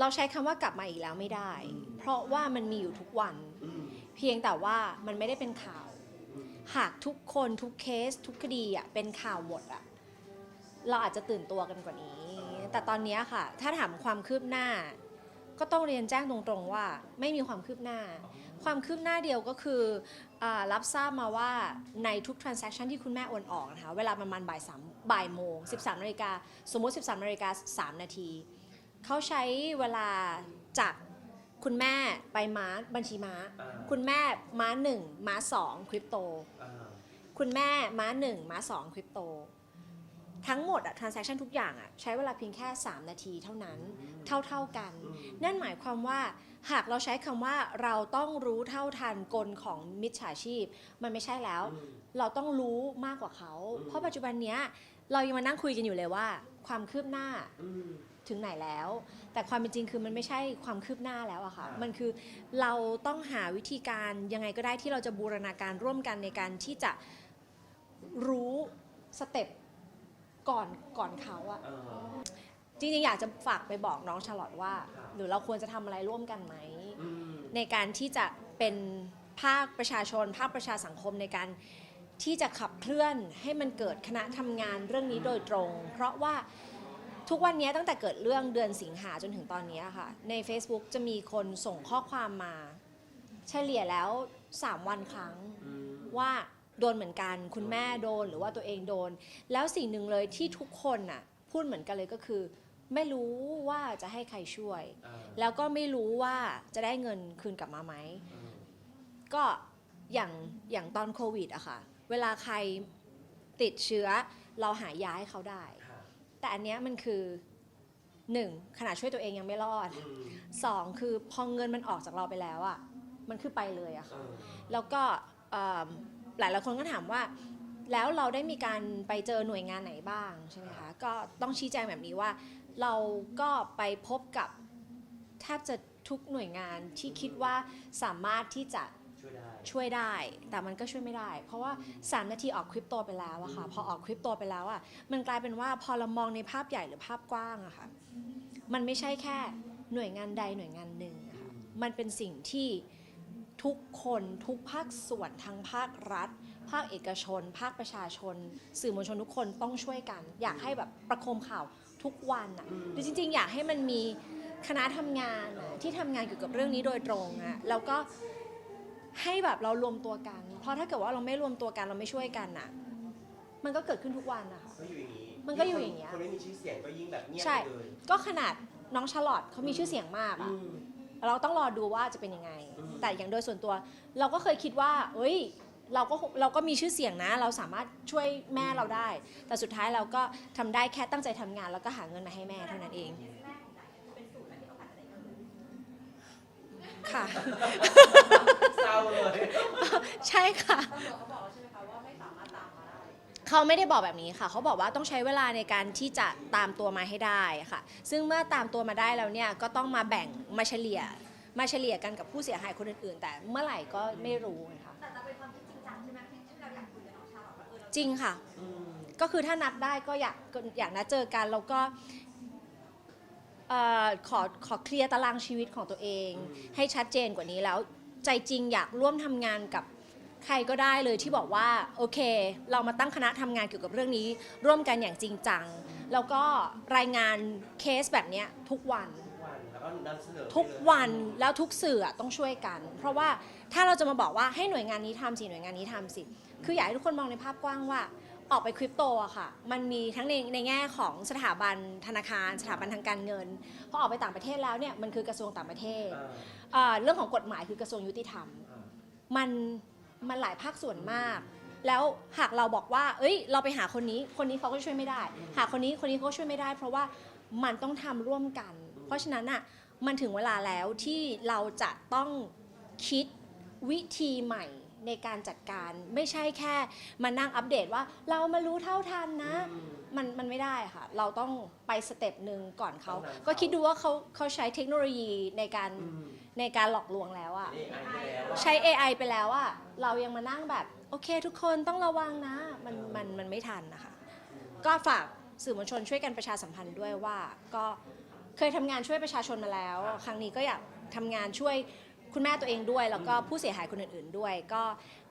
เราใช้คำว่ากลับมาอีกแล้วไม่ได้ เพราะว่ามันมีอยู่ทุกวันอืมเพียงแต่ว่ามันไม่ได้เป็นข่าว หากทุกคนทุกเคส ทุกคดีอะเป็นข่าวหมดอะเราอาจจะตื่นตัวกันกว่านี้ แต่ตอนเนี้ยค่ะ ถ้าถามความคืบหน้า ก็ต้องเรียนแจ้งตรงๆว่า ไม่มีความคืบหน้า ความคืบหน้าเดียวก็คืออารับทราบมาว่าในทุก transaction ที่คุณแม่โอนออกนะคะ เวลาประมาณบ่ายสามบ่ายโมง 13นาฬิกาสมมติ 13นาฬิกา3นาที เขาใช้เวลาจากคุณแม่ไปม้าบัญชีม้า อ่า คุณแม่ม้าหนึ่งม้าสองคริปโต อ่า คุณแม่ม้าหนึ่งม้าสองคริปโต ทั้งหมดอะ transaction ทุกอย่างอะใช้เวลาเพียงแค่ 3 นาทีเท่านั้นเท่าๆกันอืมนั่นหมายความว่าหากเราใช้คำว่าเราต้องรู้เท่าทันกลของมิจฉาชีพ มันไม่ใช่แล้วอืมเราต้องรู้มากกว่าเขาอืมเพราะปัจจุบันเนี้ยเรายังมานั่งคุยกันอยู่เลยว่า ความคืบหน้าอืมถึงไหนแล้ว แต่ความเป็นจริงคือมันไม่ใช่ความคืบหน้าแล้วอะค่ะอ่ามัมันคือเราต้องหาวิธีการยังไงก็ได้ที่เราจะบูรณาการร่วมกันในการที่จะรู้สเต็ป ก่อนก่อนเขาอะเออ จริงๆอยากจะฝากไปบอกน้องชาลอตว่า ครับ หรือเราควรจะทำอะไรร่วมกันไหม อืมในการที่จะเป็นภาคประชาชน ภาคประชาสังคมในการที่จะขับเคลื่อนให้มันเกิดคณะทำงานเรื่องนี้โดยตรง เพราะว่าทุกวันนี้ตั้งแต่เกิดเรื่องเดือนสิงหาจนถึงตอนนี้ค่ะ ใน Facebook จะมีคนส่งข้อความมา เฉลี่ยแล้ว 3 วันครั้ง อืมว่า โดนเหมือนกัน คุณแม่โดนหรือว่าตัวเองโดน แล้วสิ่งหนึ่งเลยที่ทุกคนน่ะพูดเหมือนกันเลยก็คือ ไม่รู้ว่าจะให้ใครช่วยอ่าแล้วก็ไม่รู้ว่าจะได้เงินคืนกลับมาไหมอืมก็อย่างอย่างตอนโควิดอะค่ะ เวลาใครติดเชื้อเราหายาให้เขาได้ค่ะแต่อันเนี้ยมันคือหนึ่งขนาดช่วยตัวเองยังไม่รอดอืมสองคือพอเงินมันออกจากเราไปแล้วอะมันคือไปเลยอะเอค่ะอแล้วก็เอิ่ม หลายหลายๆคนก็ถามว่า แล้วเราได้มีการไปเจอหน่วยงานไหนบ้างใช่ไหมคะก็ต้องชี้แจงแบบนี้ว่า เราก็ไปพบกับแทบจะทุกหน่วยงานที่คิดว่าสามารถที่จะช่วยได้ช่วยได้แต่มันก็ช่วยไม่ได้ เพราะว่า 3 นาทีออกคริปโตไปแล้วอะค่ะ พอออกคริปโตไปแล้วอะมันกลายเป็นว่าพอเรามองในภาพใหญ่หรือภาพกว้างอะค่ะ มันไม่ใช่แค่หน่วยงานใดหน่วยงานหนึ่งอะค่ะ มันเป็นสิ่งที่ ทุกคนทุกภาคส่วนทั้งภาครัฐ ภาคเอกชน ภาคประชาชน สื่อมวลชนทุกคนต้องช่วยกัน อยากให้แบบประโคมข่าวทุกวันอะอืมหรือจริง ๆ อยากให้มันมีคณะทำงานอะที่ทำงานเกี่ยวกับเรื่องนี้โดยตรงอะแล้วก็ให้แบบเรารวมตัวกัน เพราะถ้าเกิดว่าเราไม่รวมตัวกันเราไม่ช่วยกันอะมันก็เกิดขึ้นทุกวันนะคะก็อยู่อย่างนี้มันก็อยู่อย่างเงี้ยคนไม่มีชื่อเสียงก็ยิ่งแบบเงียบใช่ไปเลยก็ขนาดน้องชาร์ลอตเขามีชื่อเสียงมากอือะม เราต้องรอดูว่าจะเป็นยังไงอืมแต่อย่างโดยส่วนตัว เราก็เคยคิดว่า เอ้ย เราก็เราก็มีชื่อเสียงนะ เราสามารถช่วยแม่เราได้ แต่สุดท้ายเราก็ทำได้แค่ตั้งใจทำงาน แล้วก็หาเงินมาให้แม่เท่านั้นเอง ค่ะ เศร้าเลย ใช่ค่ะ ตำรวจเขาบอก เขาไม่ได้บอกแบบนี้ค่ะ เขาบอกว่าต้องใช้เวลาในการที่จะตามตัวมาให้ได้ค่ะ ซึ่งเมื่อตามตัวมาได้แล้วเนี่ยก็ต้องมาแบ่งมาเฉลี่ย มาเฉลี่ยกันกับผู้เสียหายคนอื่นๆ แต่เมื่อไหร่ก็ไม่รู้นะคะแต่จะเป็นความคิดจริงจังใช่ไหมที่เราอยากคุยกับน้องชาลอตว่าเออเราจริงค่ะอืมก็คือถ้านัดได้ก็อยากก็อยากนัดเจอกันแล้วก็เอ่อขอขอเคลียร์ตารางชีวิตของตัวเอง ให้ชัดเจนกว่านี้แล้ว ใจจริงอยากร่วมทำงานกับ ใครก็ได้เลยที่บอกว่าโอเค เรามาตั้งคณะทำงานเกี่ยวกับเรื่องนี้ ร่วมกันอย่างจริงจัง แล้วก็รายงานเคสแบบเนี้ยทุกวันทุกวันแล้วก็นำเสนอไปทุกเลยวันแล้วทุกสื่ออะต้องช่วยกัน เพราะว่าถ้าเราจะมาบอกว่าให้หน่วยงานนี้ทำสิหน่วยงานนี้ทำสิ คืออยากให้ทุกคนมองในภาพกว้างว่า ออกไปคริปโตอะค่ะ มันมีทั้งในในแง่ของสถาบันธนาคาร สถาบันทางการเงินพอออกไปต่างประเทศแล้วเนี่ยมันคือกระทรวงต่างประเทศอ่าเอ่อเรื่องของกฎหมายคือกระทรวงยุติธรรม อ่า มัน มันหลายภาคส่วนมาก แล้วหากเราบอกว่า เอ้ย เราไปหาคนนี้ คนนี้เขาก็ช่วยไม่ได้ หาคนนี้คนนี้เขาก็ช่วยไม่ได้ เพราะว่ามันต้องทำร่วมกัน เพราะฉะนั้นอะมันถึงเวลาแล้วที่เราจะต้องคิดวิธีใหม่ในการจัดการไม่ใช่แค่มานั่งอัปเดตว่าเรามารู้เท่าทันนะอืมมันมันไม่ได้ค่ะ เราต้องไปสเต็ปหนึ่งก่อนเขาต้องนำเขาก็คิดดูว่าเขาเขาใช้เทคโนโลยีในการอืม ในการหลอกลวงแล้วอะนี่อ่านไปแล้วอะใช้ AI ไปแล้วอะเรายังมานั่งแบบ โอเคทุกคนต้องระวังนะ มันมันมันไม่ทันนะคะ ก็ฝากสื่อมวลชนช่วยกันประชาสัมพันธ์ด้วยว่าก็เคยทำงานช่วยประชาชนมาแล้ว ครั้งนี้ก็อยากทำงานช่วย คุณแม่ตัวเองด้วย แล้วก็ผู้เสียหายคนอื่นๆด้วย ก็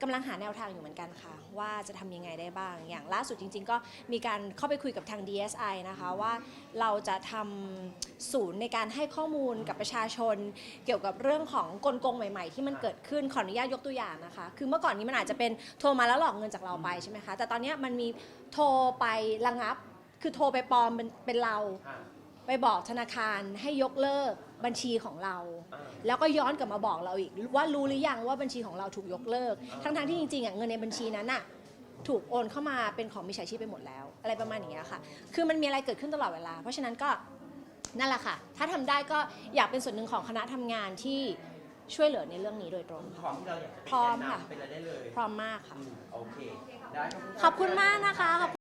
กำลังหาแนวทางอยู่เหมือนกันค่ะ ว่าจะทำยังไงได้บ้าง อย่างล่าสุดจริง ๆ ก็มีการเข้าไปคุยกับทาง DSI นะคะว่าเราจะทำศูนย์ในการให้ข้อมูลกับประชาชน เกี่ยวกับเรื่องของกลโกงใหม่ ๆ ที่มันเกิดขึ้นขออนุญาตยกตัวอย่างนะคะ คือเมื่อก่อนนี้มันอาจจะเป็นโทรมาแล้วหลอกเงินจากเราไปใช่ไหมคะ แต่ตอนเนี้ยมันมีโทรไประงับ คือโทรไปปลอมเป็นเป็นเราค่ะไปบอกธนาคารให้ยกเลิก บัญชีของเราอ่าแล้วก็ย้อนกลับมาบอกเราอีกว่ารู้หรือยังว่าบัญชีของเราถูกยกเลิกอ่าทั้งๆที่จริงๆอะเงินในบัญชีนั้นอะถูกโอนเข้ามาเป็นของมิจฉาชีพไปหมดแล้ว อะไรประมาณอย่างเงี้ยค่ะ คือมันมีอะไรเกิดขึ้นตลอดเวลา เพราะฉะนั้นก็นั่นแหละค่ะ ถ้าทำได้ก็อยากเป็นส่วนหนึ่งของคณะทำงานที่ช่วยเหลือในเรื่องนี้โดยตรงพร้อมที่เราอยากจะเป็นพร้อมแกนค่ะนำเป็นอะไรได้เลยพร้อมมากค่ะอืมโอเคได้ขอบคุณมากนะคะขอบ